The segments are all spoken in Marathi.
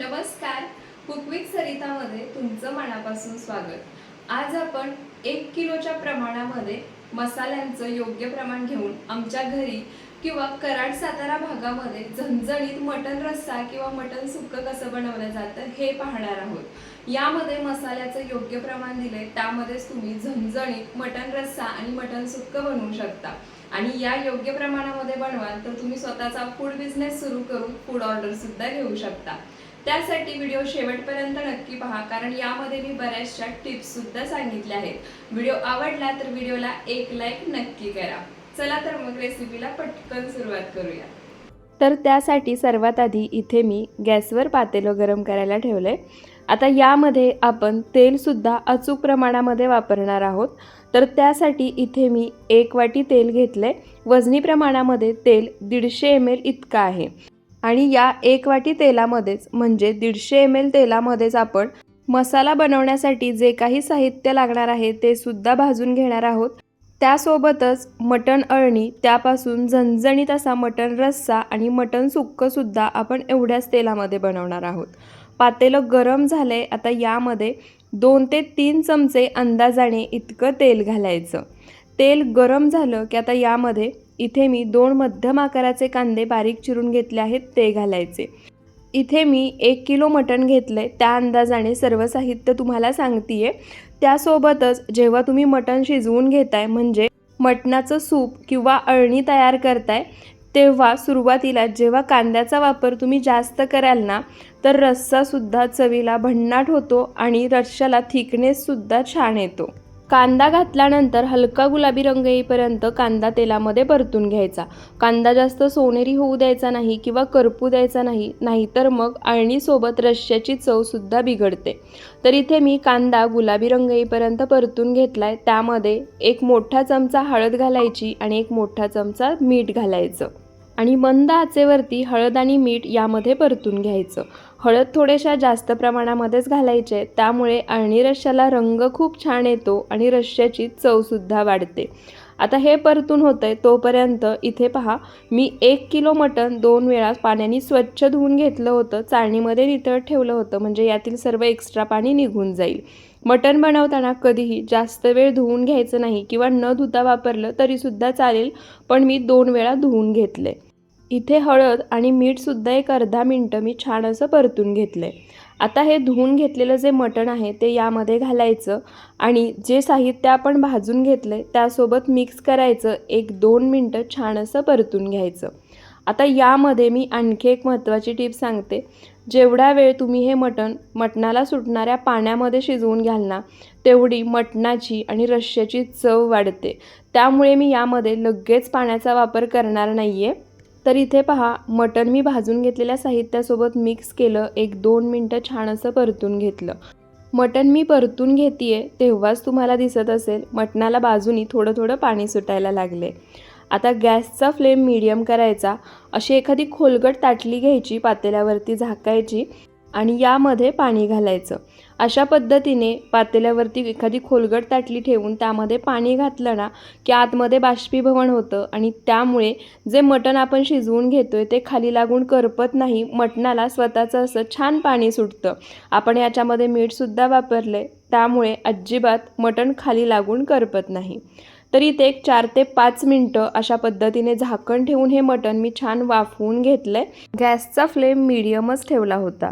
नमस्कार. कुकविक सरितामध्ये तुमचं मनापासून स्वागत. आज आपण एक किलोच्या प्रमाणामध्ये मसाल्यांचं योग्य प्रमाण घेऊन आमच्या घरी किंवा कराड सातारा भागामध्ये झणझणीत मटन रस्सा किंवा मटन सुक्क कसं बनवलं जातं हे पाहणार आहोत. यामध्ये मसाल्याचं योग्य प्रमाण दिले त्यामध्येच तुम्ही झणझणीत मटन रस्सा आणि मटन सुक्क बनवू शकता. आणि या योग्य प्रमाणामध्ये बनवाल तर तुम्ही स्वतःचा फूड बिझनेस सुरू करून फूड ऑर्डर सुद्धा घेऊ शकता. त्यासाठी व्हिडिओ शेवटपर्यंत नक्की पहा कारण यामध्ये मी बऱ्याचशा टिप्ससुद्धा सांगितल्या आहेत. व्हिडिओ आवडला तर व्हिडिओला एक लाईक नक्की करा. चला तर मग रेसिपीला पटकन सुरुवात करूया. तर त्यासाठी सर्वात आधी इथे मी गॅसवर पातेलं गरम करायला ठेवलं आहे आता यामध्ये आपण तेलसुद्धा अचूक प्रमाणामध्ये वापरणार आहोत. तर त्यासाठी इथे मी एक वाटी तेल घेतलं आहे वजनी प्रमाणामध्ये तेल दीडशे एम एल इतकं आहे. आणि या एक वाटी तेलामध्येच म्हणजे दीडशे एम एल तेलामध्येच आपण मसाला बनवण्यासाठी जे काही साहित्य लागणार आहे ते सुद्धा भाजून घेणार आहोत. त्यासोबतच मटण अळणी त्यापासून झणझणीत असा मटण रस्सा आणि मटण सुक्कंसुद्धा आपण एवढ्याच तेलामध्ये बनवणार आहोत. पातेलं गरम झालं आहे आता यामध्ये दोन ते तीन चमचे अंदाजाने इतकं तेल घालायचं. तेल गरम झालं की आता यामध्ये इथे मी दोन मध्यम आकाराचे कांदे बारीक चिरून घेतले आहेत ते घालायचे. इथे मी एक किलो मटण घेतलं आहे त्या अंदाजाने सर्व साहित्य तुम्हाला सांगते त्यासोबतच जेव्हा तुम्ही मटण शिजवून घेताय म्हणजे मटणाचं सूप किंवा अळणी तयार करताय तेव्हा सुरुवातीला जेव्हा कांद्याचा वापर तुम्ही जास्त कराल ना तर रस्सासुद्धा चवीला भन्नाट होतो आणि रश्श्याला थिकनेससुद्धा छान येतो. कांदा घातल्यानंतर हलका गुलाबी रंग येईपर्यंत कांदा तेलामध्ये परतून घ्यायचा. कांदा जास्त सोनेरी होऊ द्यायचा नाही किंवा करपू द्यायचा नाही नाहीतर मग आळणीसोबत रश्श्याची चवसुद्धा बिघडते. तर इथे मी कांदा गुलाबी रंग येईपर्यंत परतून घेतला आहे त्यामध्ये एक मोठा चमचा हळद घालायची आणि एक मोठा चमचा मीठ घालायचं. आणि मंद आचेवरती हळद आणि मीठ यामध्ये परतून घ्यायचं. हळद थोड्याशा जास्त प्रमाणामध्येच घालायचे. त्यामुळे अळणी रश्श्याला रंग खूप छान येतो आणि रश्श्याची चवसुद्धा वाढते. आता हे परतून होतं आहे तोपर्यंत इथे पहा मी एक किलो मटण दोन वेळा पाण्याने स्वच्छ धुवून घेतलं होतं. चाळणीमध्ये नितळत ठेवलं होतं म्हणजे यातील सर्व एक्स्ट्रा पाणी निघून जाईल. मटण बनवताना कधीही जास्त वेळ धुवून घ्यायचं नाही किंवा न धुता वापरलं तरीसुद्धा चालेल पण मी दोन वेळा धुवून घेतले इथे हळद आणि मीठसुद्धा एक अर्धा मिनटं मी छान असं परतून घेतलं आहे आता हे धुवून घेतलेलं जे मटण आहे ते यामध्ये घालायचं आणि जे साहित्य आपण भाजून घेतलं आहे त्यासोबत मिक्स करायचं एक दोन मिनटं छान असं परतून घ्यायचं. आता यामध्ये मी आणखी एक महत्त्वाची टीप सांगते. जेवढा वेळ तुम्ही हे मटण मटणाला सुटणाऱ्या पाण्यामध्ये शिजवून घ्याल ना तेवढी मटणाची आणि रश्श्याची चव वाढते. त्यामुळे मी यामध्ये लगेच पाण्याचा वापर करणार नाही आहे तर इथे पहा मटण मी भाजून घेतलेल्या साहित्यासोबत मिक्स केलं एक दोन मिनटं छान असं परतून घेतलं. मटण मी परतून घेते तेव्हाच तुम्हाला दिसत असेल मटणाला बाजूनी थोडं थोडं पाणी सुटायला लागले. आता गॅसचा फ्लेम मीडियम करायचा अशी एखादी खोलगट ताटली घ्यायची पातेल्यावरती झाकायची आणि यामध्ये पाणी घालायचं. अशा पद्धतीने पातेल्यावरती एखादी खोलगट ताटली ठेवून त्यामध्ये पाणी घातलं ना की आतमध्ये बाष्पीभवन होतं आणि त्यामुळे जे मटण आपण शिजवून घेतो आहे ते खाली लागून करपत नाही मटणाला स्वतःचं असं छान पाणी सुटतं. आपण याच्यामध्ये मीठसुद्धा वापरलं आहे त्यामुळे अजिबात मटण खाली लागून करपत नाही. तर इथे एक चार ते पाच मिनटं अशा पद्धतीने झाकण ठेवून हे मटण मी छान वाफवून घेतलं आहे गॅसचा फ्लेम मिडियमच ठेवला होता.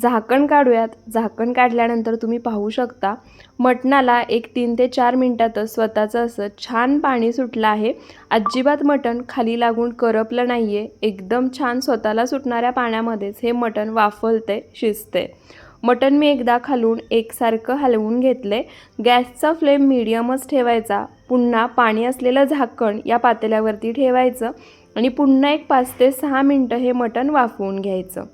झाकण काढूयात. झाकण काढल्यानंतर तुम्ही पाहू शकता मटणाला एक तीन ते चार मिनटातच स्वतःचं असं छान पाणी सुटलं आहे. अजिबात मटण खाली लागून करपलं नाही आहे एकदम छान स्वतःला सुटणाऱ्या पाण्यामध्येच हे मटण वाफलते शिजते मटण मी एकदा खालून एकसारखं हलवून घेतले गॅसचा फ्लेम मिडियमच ठेवायचा. पुन्हा पाणी असलेलं झाकण या पातेल्यावरती ठेवायचं आणि पुन्हा एक पाच ते सहा मिनटं हे मटण वाफवून घ्यायचं.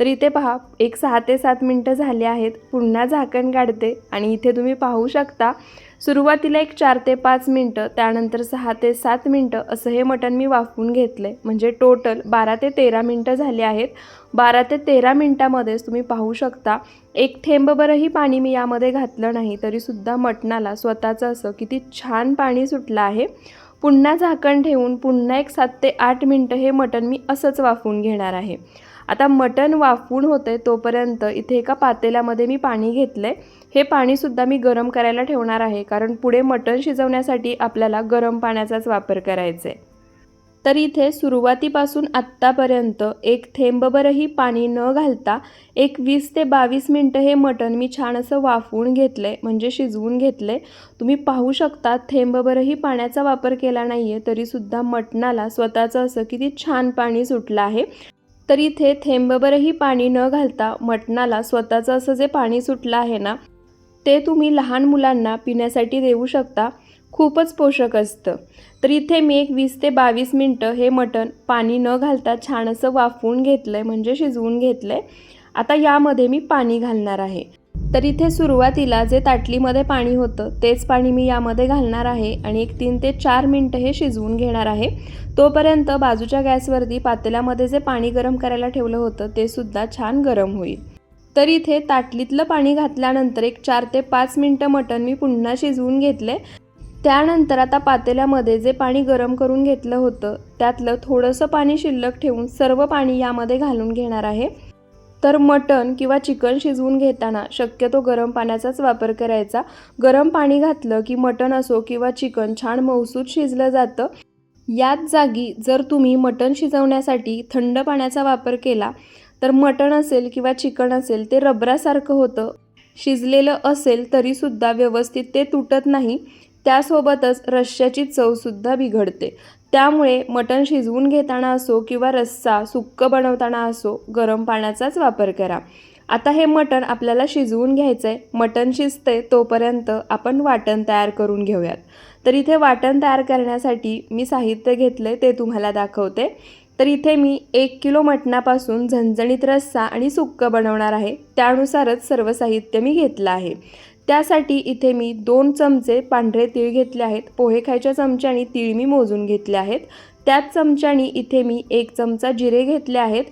तर इथे पहा एक सहा ते सात मिनटं झाले आहेत. पुन्हा झाकण काढते आणि इथे तुम्ही पाहू शकता सुरुवातीला एक चार ते पाच मिनटं त्यानंतर सहा ते सात मिनटं असं हे मटण मी वाफवून घेतलं आहे म्हणजे टोटल बारा ते तेरा मिनटं झाली आहेत. बारा ते तेरा मिनटामध्येच तुम्ही पाहू शकता एक थेंबभरही पाणी मी यामध्ये घातलं नाही तरीसुद्धा मटणाला स्वतःचं असं किती छान पाणी सुटलं आहे. पुन्हा झाकण ठेवून पुन्हा एक सात ते आठ मिनटं हे मटण मी असंच वाफवून घेणार आहे. आता मटण वाफवून होते तोपर्यंत इथे एका पातेल्यामध्ये मी पाणी घेतलं आहे हे पाणीसुद्धा मी गरम करायला ठेवणार आहे कारण पुढे मटण शिजवण्यासाठी आपल्याला गरम पाण्याचाच वापर करायचा आहे तर इथे सुरुवातीपासून आत्तापर्यंत एक थेंबभरही पाणी न घालता एक वीस ते बावीस मिनटं हे मटण मी छान असं वाफवून घेतलं आहे म्हणजे शिजवून घेतलं आहे तुम्ही पाहू शकता थेंबभरही पाण्याचा वापर केला नाही आहे तरीसुद्धा मटणाला स्वतःचं असं किती छान पाणी सुटलं आहे. तर इथे थेंबभरही पाणी न घालता मटणाला स्वतःचं असं जे पाणी सुटलं आहे ना ते तुम्ही लहान मुलांना पिण्यासाठी देऊ शकता. खूपच पोषक असतं. तर इथे मी एक वीस ते बावीस मिनटं हे मटण पाणी न घालता छान असं वाफवून घेतलं आहे म्हणजे शिजवून घेतलं आहे आता यामध्ये मी पाणी घालणार आहे. तर इथे सुरुवातीला जे ताटलीमध्ये पाणी होतं तेच पाणी मी यामध्ये घालणार आहे आणि एक तीन ते चार मिनटं हे शिजवून घेणार आहे. तोपर्यंत बाजूच्या गॅसवरती पातेल्यामध्ये जे पाणी गरम करायला ठेवलं होतं ते सुद्धा छान गरम होईल. तर इथे ताटलीतलं पाणी घातल्यानंतर एक चार ते पाच मिनटं मटण मी पुन्हा शिजवून घेतले. त्यानंतर आता पातेल्यामध्ये जे पाणी गरम करून घेतलं होतं त्यातलं थोडंसं पाणी शिल्लक ठेवून सर्व पाणी यामध्ये घालून घेणार आहे. तर मटण किंवा चिकन शिजवून घेताना शक्यतो गरम पाण्याचाच वापर करायचा. गरम पाणी घातलं की मटण असो किंवा चिकन छान मौसूद शिजलं जातं. याच जागी जर तुम्ही मटण शिजवण्यासाठी थंड पाण्याचा वापर केला तर मटण असेल किंवा चिकन असेल ते रबरासारखं होतं. शिजलेलं असेल तरीसुद्धा व्यवस्थित ते तुटत नाही. त्यासोबतच रश्श्याची चवसुद्धा बिघडते. त्यामुळे मटण शिजवून घेताना असो किंवा रस्सा सुक्कं बनवताना असो गरम पाण्याचाच वापर करा. आता हे मटण आपल्याला शिजवून घ्यायचं आहे मटण शिजते तोपर्यंत आपण वाटण तयार करून घेऊयात. तर इथे वाटण तयार करण्यासाठी मी साहित्य घेतलं ते तुम्हाला दाखवते. तर इथे मी एक किलो मटणापासून झणझणीत रस्सा आणि सुक्कं बनवणार आहे. त्यानुसारच सर्व साहित्य मी घेतलं आहे. त्यासाठी इथे मी दोन चमचे पांढरे तीळ घेतले आहेत. पोहे खायच्या चमच्याने तीळ मी मोजून घेतले आहेत. त्याच चमच्याने इथे मी एक चमचा जिरे घेतले आहेत.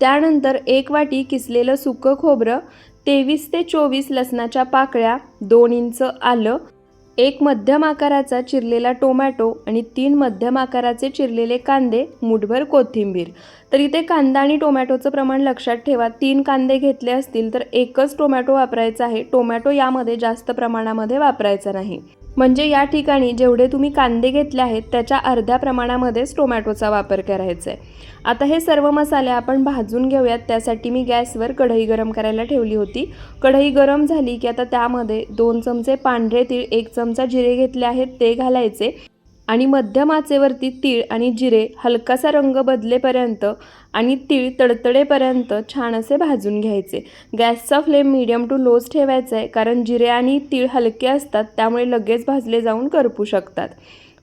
त्यानंतर एक वाटी किसलेलं सुकं खोबरं तेवीस ते चोवीस लसणाच्या पाकळ्या दोन इंच आलं एक मध्यम आकाराचा चिरलेला टोमॅटो आणि तीन मध्यम आकाराचे चिरलेले कांदे मुठभर कोथिंबीर. तर इथे कांदा आणि टोमॅटोचं प्रमाण लक्षात ठेवा. तीन कांदे घेतले असतील तर एकच टोमॅटो वापरायचा आहे. टोमॅटो यामध्ये जास्त प्रमाणामध्ये वापरायचा नाही. म्हणजे या ठिकाणी जेवढे तुम्ही कांदे घेतले आहेत त्याच्या अर्ध्या प्रमाणामध्येच टोमॅटोचा वापर करायचा आहे. आता हे सर्व मसाले आपण भाजून घेऊयात. त्यासाठी मी गॅसवर कढई गरम करायला ठेवली होती. कढई गरम झाली की आता त्यामध्ये दोन चमचे पांढरे तीळ एक चमचा जिरे घेतले आहेत ते घालायचे. आणि मध्यम आचेवरती तीळ आणि जिरे हलकासा रंग बदलेपर्यंत आणि तीळ तडतडेपर्यंत छान असे भाजून घ्यायचे. गॅसचा फ्लेम मीडियम टू लोज ठेवायचा आहे कारण जिरे आणि तीळ हलके असतात त्यामुळे लगेच भाजले जाऊन करपू शकतात.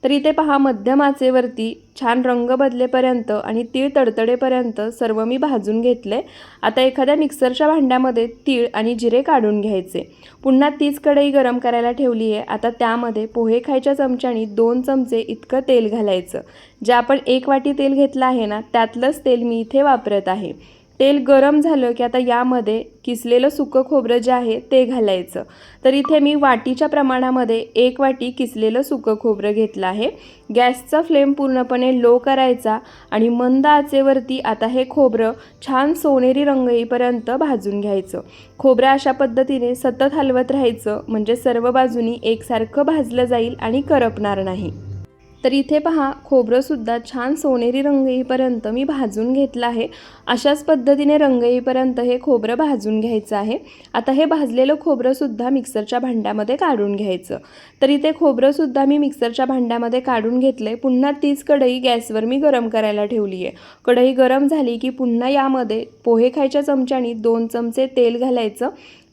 तर इथे पहा मध्यम आचेवरती छान रंग बदलेपर्यंत आणि तीळ तडतडेपर्यंत सर्व मी भाजून घेतले. आता एखाद्या मिक्सरच्या भांड्यामध्ये तीळ आणि जिरे काढून घ्यायचे. पुन्हा तीच कढई गरम करायला ठेवली आहे. आता त्यामध्ये पोहे खायच्या चमच्यानी दोन चमचे इतकं तेल घालायचं. जे आपण एक वाटी तेल घेतलं आहे ना त्यातलंच तेल मी इथे वापरत आहे. तेल गरम झालं की आता यामध्ये किसलेलं सुकं खोबरं जे आहे ते घालायचं. तर इथे मी वाटीच्या प्रमाणामध्ये एक वाटी किसलेलं सुकं खोबरं घेतलं आहे. गॅसचा फ्लेम पूर्णपणे लो करायचा आणि मंद आचेवरती आता हे खोबरं छान सोनेरी रंग येईपर्यंत भाजून घ्यायचं. खोबरं अशा पद्धतीने सतत हलवत राहायचं म्हणजे सर्व बाजूनी एकसारखं भाजलं जाईल आणि करपणार नाही. तर इथे पहा खोबरंसुद्धा छान सोनेरी रंग येईपर्यंत मी भाजून घेतलं आहे. अशाच पद्धतीने रंग येईपर्यंत हे खोबरं भाजून घ्यायचं आहे. आता हे भाजलेलं खोबरंसुद्धा मिक्सरच्या भांड्यामध्ये काढून घ्यायचं. तर इथे खोबरंसुद्धा मी मिक्सरच्या भांड्यामध्ये काढून घेतलं आहे पुन्हा तीच कढई गॅसवर मी गरम करायला ठेवली आहे कढई गरम झाली की पुन्हा यामध्ये पोहे खायच्या चमच्यानी दोन चमचे तेल घालायचं.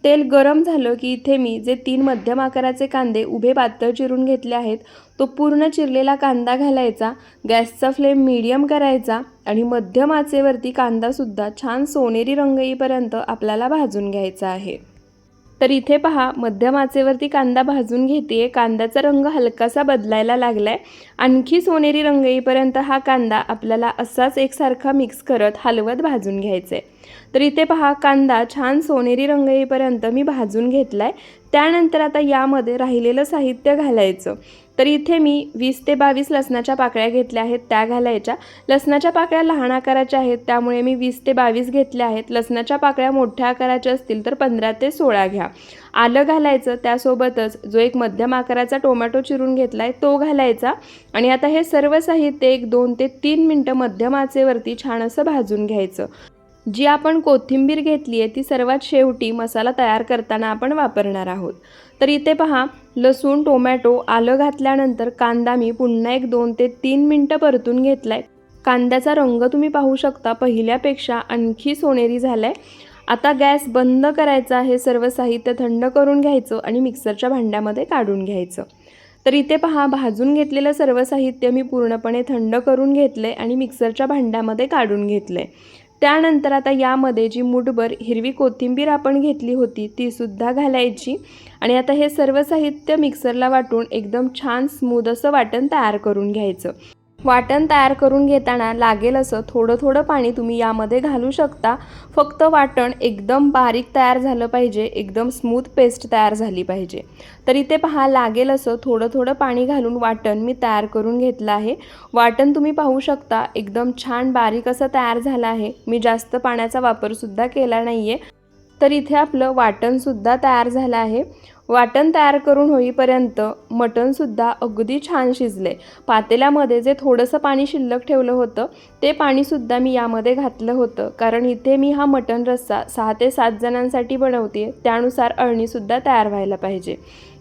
तेल गरम झालं की इथे मी जे तीन मध्यम आकाराचे कांदे उभे पातळ चिरून घेतले आहेत तो पूर्ण चिरलेला कांदा घालायचा गॅसचा फ्लेम मीडियम करायचा आणि मध्यम आचेवरती कांदासुद्धा छान सोनेरी रंग येईपर्यंत आपल्याला भाजून घ्यायचा आहे. तर इथे पहा मध्यम आचेवरती कांदा भाजून घेते कांद्याचा रंग हलकासा बदलायला लागला आहे आणखी सोनेरी रंग येईपर्यंत हा कांदा आपल्याला असाच एकसारखा मिक्स करत हलवत भाजून घ्यायचा आहे तर इथे पहा कांदा छान सोनेरी रंग येईपर्यंत मी भाजून घेतला आहे त्यानंतर आता यामध्ये राहिलेलं साहित्य घालायचं. तर इथे मी वीस ते बावीस लसणाच्या पाकळ्या घेतल्या आहेत त्या घालायच्या. लसणाच्या पाकळ्या लहान आकाराच्या आहेत त्यामुळे मी वीस ते बावीस घेतल्या आहेत. लसणाच्या पाकळ्या मोठ्या आकाराच्या असतील तर पंधरा ते सोळा घ्या. आलं घालायचं त्यासोबतच जो एक मध्यम आकाराचा टोमॅटो चिरून घेतला आहे तो घालायचा. आणि आता हे सर्व साहित्य एक दोन ते तीन मिनटं मध्यम आचेवरती छान असं भाजून घ्यायचं. जी आपण कोथिंबीर घेतली आहे ती सर्वात शेवटी मसाला तयार करताना आपण वापरणार आहोत. तर इथे पहा लसूण टोमॅटो आलं घातल्यानंतर कांदा मी पुन्हा एक दोन ते तीन मिनटं परतून घेतला आहे कांद्याचा रंग तुम्ही पाहू शकता पहिल्यापेक्षा आणखी सोनेरी झाला आहे आता गॅस बंद करायचा हे सर्व साहित्य थंड करून घ्यायचं आणि मिक्सरच्या भांड्यामध्ये काढून घ्यायचं. तर इथे पहा भाजून घेतलेलं सर्व साहित्य मी पूर्णपणे थंड करून घेतलं आहे आणि मिक्सरच्या भांड्यामध्ये काढून घेतलं आहे त्यानंतर आता यामध्ये जी मुठभर हिरवी कोथिंबीर आपण घेतली होती ती सुद्धा घालायची. आणि आता हे सर्व साहित्य मिक्सरला वाटून एकदम छान स्मूद असं वाटण तयार करून घ्यायचं. वाटण तयार करून घेताना लागेल असं थोडं थोडं पाणी तुम्ही यामध्ये घालू शकता. फक्त वाटण एकदम बारीक तयार झालं पाहिजे एकदम स्मूथ पेस्ट तयार झाली पाहिजे. तर इथे पहा लागेल असं थोडं थोडं पाणी घालून वाटण मी तयार करून घेतलं आहे. वाटण तुम्ही पाहू शकता एकदम छान बारीक असं तयार झालं आहे. मी जास्त पाण्याचा वापरसुद्धा केला नाही आहे तर इथे आपलं वाटणसुद्धा तयार झालं आहे. वाटण तयार करून होईपर्यंत मटणसुद्धा अगदी छान शिजले. पातेल्यामध्ये जे थोडंसं पाणी शिल्लक ठेवलं होतं ते पाणीसुद्धा मी यामध्ये घातलं होतं. कारण इथे मी हा मटण रस्सा सहा ते सात जणांसाठी बनवते त्यानुसार अळणीसुद्धा तयार व्हायला पाहिजे.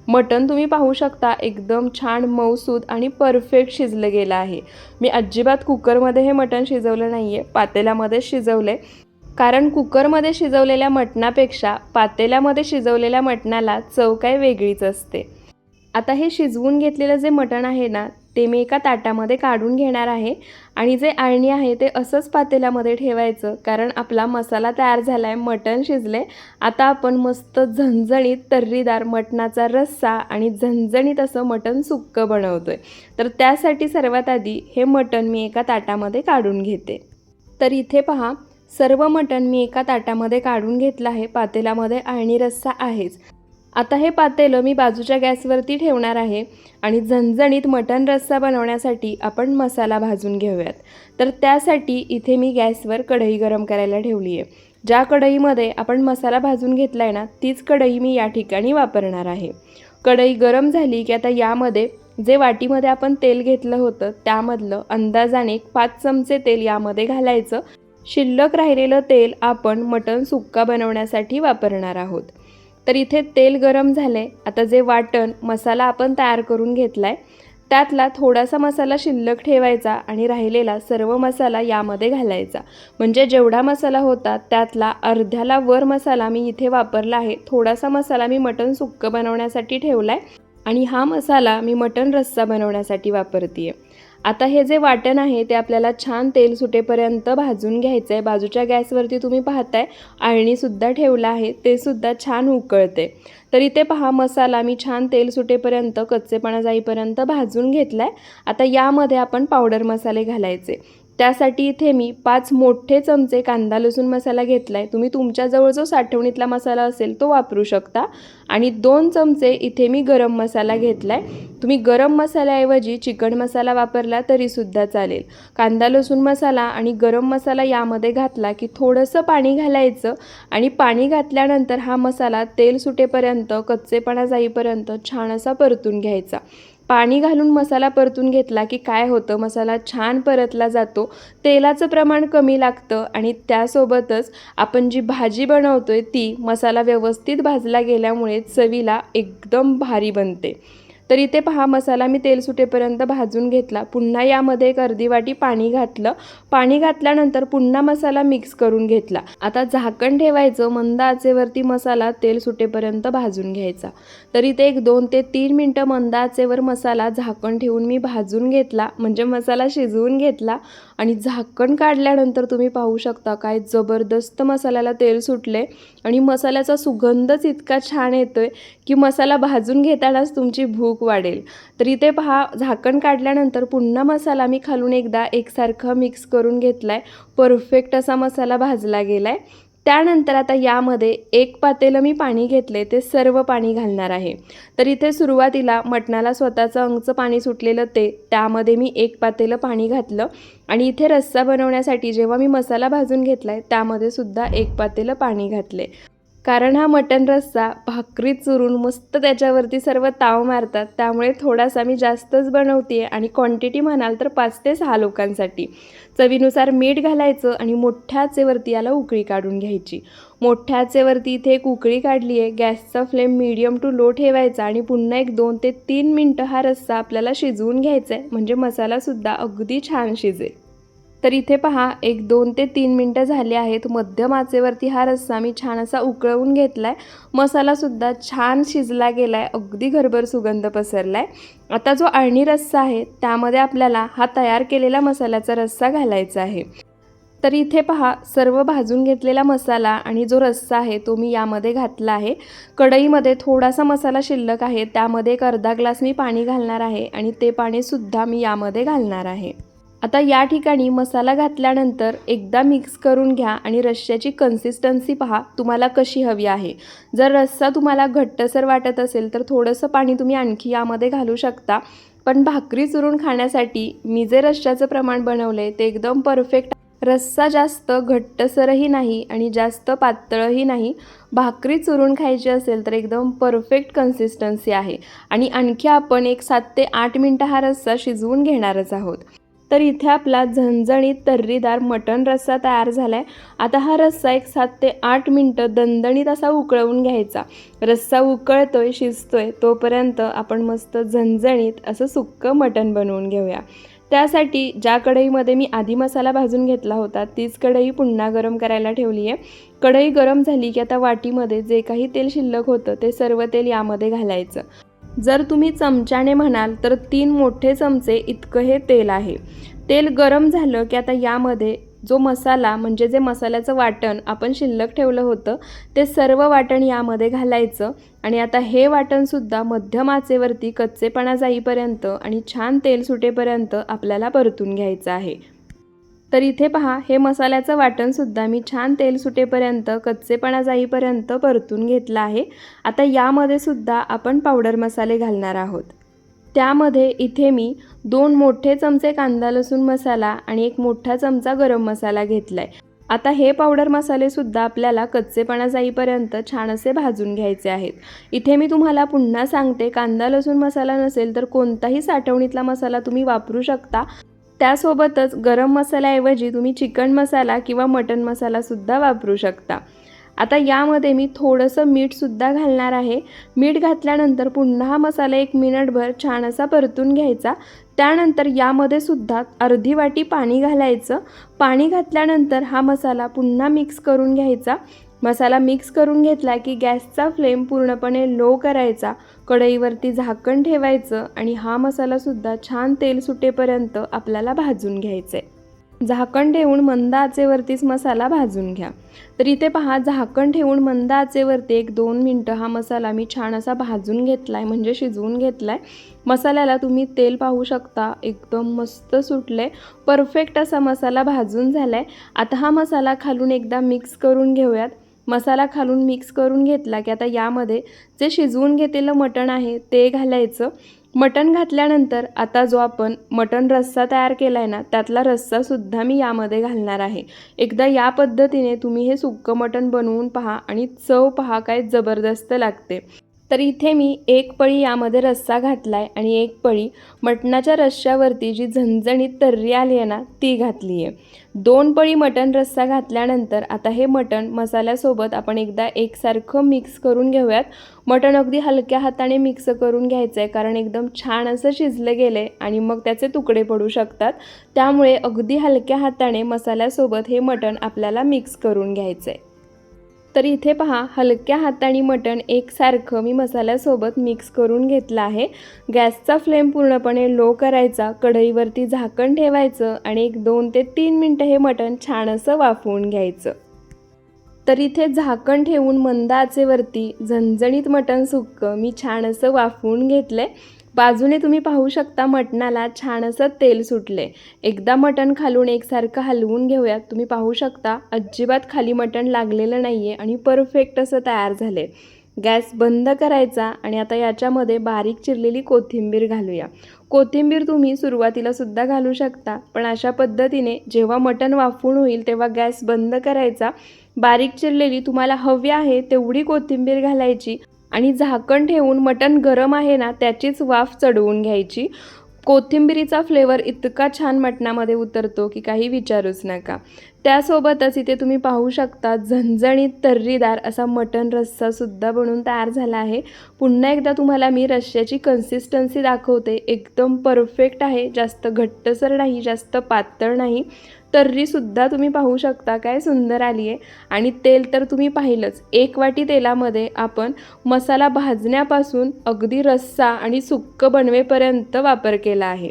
मटण तुम्ही पाहू शकता एकदम छान मऊसूद आणि परफेक्ट शिजलं गेलं आहे. मी अजिबात कुकरमध्ये हे मटण शिजवलं नाही आहे पातेल्यामध्ये शिजवलं आहे कारण कुकरमध्ये शिजवलेल्या मटणापेक्षा पातेल्यामध्ये शिजवलेल्या मटणाला चव काय वेगळीच असते. आता हे शिजवून घेतलेलं जे मटण आहे ना ते मी एका ताटामध्ये काढून घेणार आहे आणि जे आळणी आहे ते असंच पातेल्यामध्ये ठेवायचं कारण आपला मसाला तयार झाला आहे मटण शिजले आता आपण मस्त झणझणीत तर्रीदार मटणाचा रस्सा आणि झणझणीत असं मटण सुक्कं बनवतो आहे तर त्यासाठी सर्वात आधी हे मटण मी एका ताटामध्ये काढून घेते. तर इथे पहा सर्व मटण मी एका ताटामध्ये काढून घेतलं आहे. पातेल्यामध्ये आळणी रस्सा आहेच. आता हे पातेलं मी बाजूच्या गॅसवरती ठेवणार आहे आणि झणझणीत मटण रस्सा बनवण्यासाठी आपण मसाला भाजून घेऊयात. तर त्यासाठी इथे मी गॅसवर कढई गरम करायला ठेवली आहे. ज्या कढईमध्ये आपण मसाला भाजून घेतला आहे ना तीच कढई मी या ठिकाणी वापरणार आहे. कढई गरम झाली की आता यामध्ये जे वाटीमध्ये आपण तेल घेतलं होतं त्यामधलं अंदाजाने पाच चमचे तेल यामध्ये घालायचं. शिल्लक राहिलेलं तेल आपण मटण सुक्का बनवण्यासाठी वापरणार आहोत. तर इथे तेल गरम झाले आता जे वाटण मसाला आपण तयार करून घेतला आहे त्यातला थोडासा मसाला शिल्लक ठेवायचा आणि राहिलेला सर्व मसाला यामध्ये घालायचा. म्हणजे जेवढा मसाला होता त्यातला अर्ध्याला वर मसाला मी इथे वापरला आहे. थोडासा मसाला मी मटण सुक्कं बनवण्यासाठी ठेवला आहे आणि हा मसाला मी मटण रस्सा बनवण्यासाठी वापरते आहे आता हे जे वाटण आहे ते आपल्याला छान तेल सुटेपर्यंत भाजून घ्यायचं आहे बाजूच्या गॅसवरती तुम्ही पाहताय आळणीसुद्धा ठेवला आहे ते सुद्धा छान उकळते. तर इथे पहा मसाला मी छान तेल सुटेपर्यंत कच्चेपणा जाईपर्यंत भाजून घेतला आहे आता यामध्ये आपण पावडर मसाले घालायचे. त्यासाठी इथे मी पाच मोठे चमचे कांदा लसूण मसाला घेतला आहे तुम्ही तुमच्याजवळ जो साठवणीतला मसाला असेल तो वापरू शकता. आणि दोन चमचे इथे मी गरम मसाला घेतला आहे तुम्ही गरम मसाल्याऐवजी चिकन मसाला वापरला तरीसुद्धा चालेल. कांदा लसूण मसाला आणि गरम मसाला यामध्ये घातला की थोडंसं पाणी घालायचं आणि पाणी घातल्यानंतर हा मसाला तेल सुटेपर्यंत कच्चेपणा जाईपर्यंत छान असा परतून घ्यायचा. पाणी घालून मसाला परतून घेतला की काय होतं? मसाला छान परतला जातो. तेलाचं प्रमाण कमी लागतं आणि त्यासोबतच आपण जी भाजी बनवतोय ती मसाला व्यवस्थित भाजला गेल्यामुळे चवीला एकदम भारी बनते. तर इथे पहा मसाला मी तेल सुटेपर्यंत भाजून घेतला. पुन्हा यामध्ये एक अर्धी वाटी पाणी घातलं. पाणी घातल्यानंतर पुन्हा मसाला मिक्स करून घेतला. आता झाकण ठेवायचं मंद आचेवरती मसाला तेल सुटेपर्यंत भाजून घ्यायचा. तर इथे एक दोन ते तीन मिनटं मंद आचेवर मसाला झाकण ठेवून मी भाजून घेतला. म्हणजे मसाला शिजवून घेतला. आणि झाकण काढल्यानंतर तुम्ही पाहू शकता काय जबरदस्त मसाल्याला तेल सुटले. आणि मसाल्याचा सुगंधच इतका छान येतो आहे की मसाला भाजून घेतानाच तुमची भूक वाढेल. तर इथे पहा झाकण काढल्यानंतर पुन्हा मसाला मी खालून एकदा एकसारखा मिक्स करून घेतला आहे परफेक्ट असा मसाला भाजला गेला आहे त्यानंतर आता यामध्ये एक पातेलं मी पाणी घेतले ते सर्व पाणी घालणार आहे. तर इथे सुरुवातीला मटणाला स्वतःचं अंगचं पाणी सुटलेलं ते त्यामध्ये मी एक पातेलं पाणी घातलं आणि इथे रस्सा बनवण्यासाठी जेव्हा मी मसाला भाजून घेतला आहे त्यामध्ये सुद्धा एक पातेलं पाणी घातले कारण हा मटण रस्सा भाकरीत चुरून मस्त त्याच्यावरती सर्व ताव मारतात. त्यामुळे थोडासा मी जास्तच बनवते आणि क्वांटिटी म्हणाल तर पाच ते सहा लोकांसाठी. चवीनुसार मीठ घालायचं आणि मोठ्या आचेवरती याला उकळी काढून घ्यायची. मोठ्या आचेवरती इथे एक उकळी काढली आहे गॅसचा फ्लेम मीडियम टू लो ठेवायचा आणि पुन्हा एक दोन ते तीन मिनटं हा रस्सा आपल्याला शिजवून घ्यायचा आहे म्हणजे मसालासुद्धा अगदी छान शिजेल. तर इथे पहा एक दोन ते तीन मिनटं झाले आहेत. मध्यम आचेवरती हा रस्सा मी छान असा उकळवून घेतला आहे मसालासुद्धा छान शिजला गेला आहे अगदी घरभर सुगंध पसरला आहे आता जो अळणी रस्सा आहे त्यामध्ये आपल्याला हा तयार केलेला मसाल्याचा रस्सा घालायचा आहे. तर इथे पहा सर्व भाजून घेतलेला मसाला आणि जो रस्सा आहे तो मी यामध्ये घातला आहे. कढईमध्ये थोडासा मसाला शिल्लक आहे त्यामध्ये एक अर्धा ग्लास मी पाणी घालणार आहे आणि ते पाणीसुद्धा मी यामध्ये घालणार आहे. आता या ठिकाणी मसाला घातल्यानंतर एकदा मिक्स करून घ्या आणि रश्श्याची कन्सिस्टन्सी पहा तुम्हाला कशी हवी आहे. जर रस्सा तुम्हाला घट्टसर वाटत असेल तर थोडंसं पाणी तुम्ही आणखी यामध्ये घालू शकता. पण भाकरी चुरून खाण्यासाठी मी जे रश्श्याचं प्रमाण बनवलं आहे ते एकदम परफेक्ट रस्सा जास्त घट्टसरही नाही आणि जास्त पातळही नाही. भाकरी चुरून खायची असेल तर एकदम परफेक्ट कन्सिस्टन्सी आहे. आणि आणखी आपण एक सात ते आठ मिनटं हा रस्सा शिजवून घेणारच आहोत. तर इथे आपला झणझणीत तर्रीदार मटण रस्सा तयार झाला आहे आता हा रस्सा एक सात ते आठ मिनटं दणदणीत असा उकळवून घ्यायचा. रस्सा उकळतोय शिजतोय तोपर्यंत आपण मस्त झणझणीत असं सुक्कं मटण बनवून घेऊया. त्यासाठी ज्या कढईमध्ये मी आधी मसाला भाजून घेतला होता तीच कढई पुन्हा गरम करायला ठेवली आहे कढई गरम झाली की आता वाटीमध्ये जे काही तेल शिल्लक होतं ते सर्व तेल यामध्ये घालायचं. जर तुम्ही चमच्याने म्हणाल तर तीन मोठे चमचे इतकं हे तेल आहे. तेल गरम झालं की आता यामध्ये जो मसाला म्हणजे जे मसाल्याचं वाटण आपण शिल्लक ठेवलं होतं ते सर्व वाटण यामध्ये घालायचं आणि आता हे वाटणसुद्धा मध्यम आचेवरती कच्चेपणा जाईपर्यंत आणि छान तेल सुटेपर्यंत आपल्याला परतून घ्यायचं आहे. तर इथे पहा हे मसाल्याचं वाटणसुद्धा मी छान तेल सुटेपर्यंत कच्चेपणा जाईपर्यंत परतून घेतलं आहे. आता यामध्ये सुद्धा आपण पावडर मसाले घालणार आहोत. त्यामध्ये इथे मी दोन मोठे चमचे कांदा लसूण मसाला आणि एक मोठा चमचा गरम मसाला घेतला आहे आता हे पावडर मसालेसुद्धा आपल्याला कच्चेपणा जाईपर्यंत छान असे भाजून घ्यायचे आहेत. इथे मी तुम्हाला पुन्हा सांगते कांदा लसूण मसाला नसेल तर कोणताही साठवणीतला मसाला तुम्ही वापरू शकता. त्यासोबतच गरम मसाल्याऐवजी तुम्ही चिकन मसाला किंवा मटन मसालासुद्धा वापरू शकता. आता यामध्ये मी थोडंसं मीठसुद्धा घालणार आहे. मीठ घातल्यानंतर पुन्हा हा मसाला एक मिनिटभर छान असा परतून घ्यायचा. त्यानंतर यामध्ये सुद्धा अर्धी वाटी पाणी घालायचं. पाणी घातल्यानंतर हा मसाला पुन्हा मिक्स करून घ्यायचा. मसाला मिक्स करून घेतला की गॅसचा फ्लेम पूर्णपणे लो करायचा कढईवरती झाकण ठेवायचं आणि हा मसालासुद्धा छान तेल सुटेपर्यंत आपल्याला भाजून घ्यायचं. आहे झाकण ठेवून मंद आचेवरतीच मसाला भाजून घ्या. तर इथे पहा झाकण ठेवून मंद आचेवरती एक दोन मिनटं हा मसाला मी छान असा भाजून घेतला आहे म्हणजे शिजवून घेतला आहे मसाल्याला तुम्ही तेल पाहू शकता एकदम मस्त सुटलं. आहे परफेक्ट असा मसाला भाजून झाला आहे आता हा मसाला खालून एकदा मिक्स करून घेऊयात. मसाला खालून मिक्स करून घेतला की आता यामध्ये जे शिजवून घेतलेलं मटण आहे ते घालायचं. मटण घातल्यानंतर आता जो आपण मटण रस्सा तयार केला आहे ना त्यातला रस्सासुद्धा मी यामध्ये घालणार आहे. एकदा या पद्धतीने तुम्ही हे सुक्कं मटण बनवून पहा आणि चव पहा काय जबरदस्त लागते. तर इथे मी एक पळी यामध्ये रस्सा घातला आहे आणि एक पळी मटणाच्या रश्श्यावरती जी झणझणीत तर्री आली आहे ना ती घातली आहे दोन पळी मटण रस्सा घातल्यानंतर आता हे मटण मसाल्यासोबत आपण एकदा एकसारखं मिक्स करून घेऊयात. मटण अगदी हलक्या हाताने मिक्स करून घ्यायचं आहे कारण एकदम छान असं शिजलं गेलं आहे आणि मग त्याचे तुकडे पडू शकतात. त्यामुळे अगदी हलक्या हाताने मसाल्यासोबत हे मटण आपल्याला मिक्स करून घ्यायचं आहे तर इथे पहा हलक्या हाताने मटण एकसारखं मी मसाल्यासोबत मिक्स करून घेतलं आहे. गॅसचा फ्लेम पूर्णपणे लो करायचा कढईवरती झाकण ठेवायचं आणि एक दोन ते तीन मिनटं हे मटण छान असं वाफवून घ्यायचं. तर इथे झाकण ठेवून मंद आचेवरती झणझणीत मटण सुक्कं मी छान असं वाफवून घेतलं आहे बाजूने तुम्ही पाहू शकता मटणाला छान असं तेल सुटले. एकदा मटण खालून एकसारखं हलवून घेऊयात. तुम्ही पाहू शकता अजिबात खाली मटण लागलेलं नाही आहे आणि परफेक्ट असं तयार झाले गॅस बंद करायचा आणि आता याच्यामध्ये बारीक चिरलेली कोथिंबीर घालूया. कोथिंबीर तुम्ही सुरुवातीला सुद्धा घालू शकता पण अशा पद्धतीने जेव्हा मटण वाफून होईल तेव्हा गॅस बंद करायचा. बारीक चिरलेली तुम्हाला हवी आहे तेवढी कोथिंबीर घालायची. आणि झाकण ठेवून मटण गरम आहे ना त्याचीच वाफ चढवून घ्यायची. कोथिंबिरीचा फ्लेवर इतका छान मटणामध्ये उतरतो की काही विचारूच नका. त्यासोबतच इथे तुम्ही पाहू शकता झणझणीत तर्रीदार असा मटण रस्सासुद्धा बनून तयार झाला आहे. पुन्हा एकदा तुम्हाला मी रश्श्याची कन्सिस्टन्सी दाखवते. एकदम परफेक्ट आहे. जास्त घट्टसर नाही जास्त पातळ नाही. तर्रीसुद्धा तुम्ही पाहू शकता काय सुंदर आली आहे. आणि तेल तर तुम्ही पाहिलंच. एक वाटी तेलामध्ये आपण मसाला भाजण्यापासून अगदी रस्सा आणि सुक्क बनवेपर्यंत वापर केला आहे.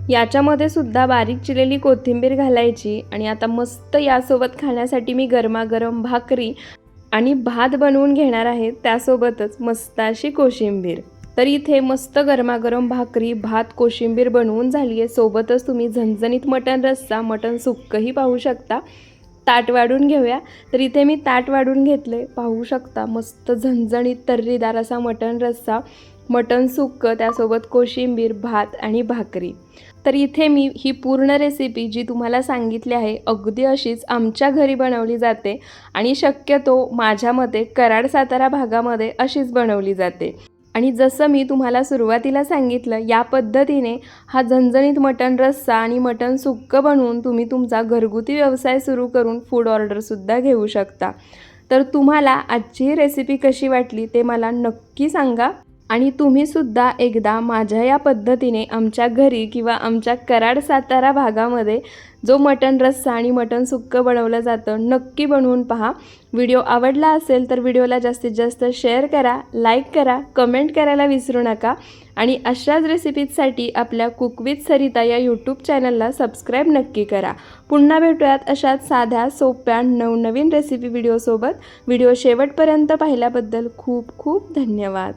याच्यामध्ये सुद्धा बारीक चिरलेली कोथिंबीर घालायची आणि आता मस्त यासोबत खाण्यासाठी मी गरमागरम भाकरी आणि भात बनवून घेणार आहे त्यासोबतच मस्त अशी कोशिंबीर. तर इथे मस्त गरमागरम भाकरी भात कोशिंबीर बनवून झाली आहे. सोबतच तुम्ही झणझणीत मटण रस्सा मटण सुक्कही पाहू शकता. ताट वाढून घेऊया. तर इथे मी ताट वाढून घेतले. पाहू शकता मस्त झणझणीत तर्रीदार असा मटण रस्सा मटण सुक्क त्यासोबत कोशिंबीर भात आणि भाकरी. तर इथे मी ही पूर्ण रेसिपी जी तुम्हाला सांगितली आहे अगदी अशीच आमच्या घरी बनवली जाते आणि शक्यतो माझ्या मते कराड सातारा भागामध्ये अशीच बनवली जाते. आणि जसं मी तुम्हाला सुरुवातीला सांगितलं या पद्धतीने हा झणझणीत मटण रस्सा आणि मटण सुक्क बनवून तुम्ही तुमचा घरगुती व्यवसाय सुरू करून फूड ऑर्डरसुद्धा घेऊ शकता. तर तुम्हाला आजची रेसिपी कशी वाटली ते मला नक्की सांगा. आणि तुम्हीसुद्धा एकदा माझ्या या पद्धतीने आमच्या घरी किंवा आमच्या कराड सातारा भागामध्ये जो मटण रस्सा आणि मटण सुक्क बनवलं जातं नक्की बनवून पहा. व्हिडिओ आवडला असेल तर व्हिडिओला जास्तीत जास्त शेअर करा लाईक करा कमेंट करायला विसरू नका. आणि अशाच रेसिपीजसाठी आपल्या कुकविथ सरिता या यूट्यूब चॅनलला सबस्क्राईब नक्की करा. पुन्हा भेटूयात अशाच साध्या सोप्या नवनवीन रेसिपी व्हिडिओसोबत. व्हिडिओ शेवटपर्यंत पाहिल्याबद्दल खूप खूप धन्यवाद.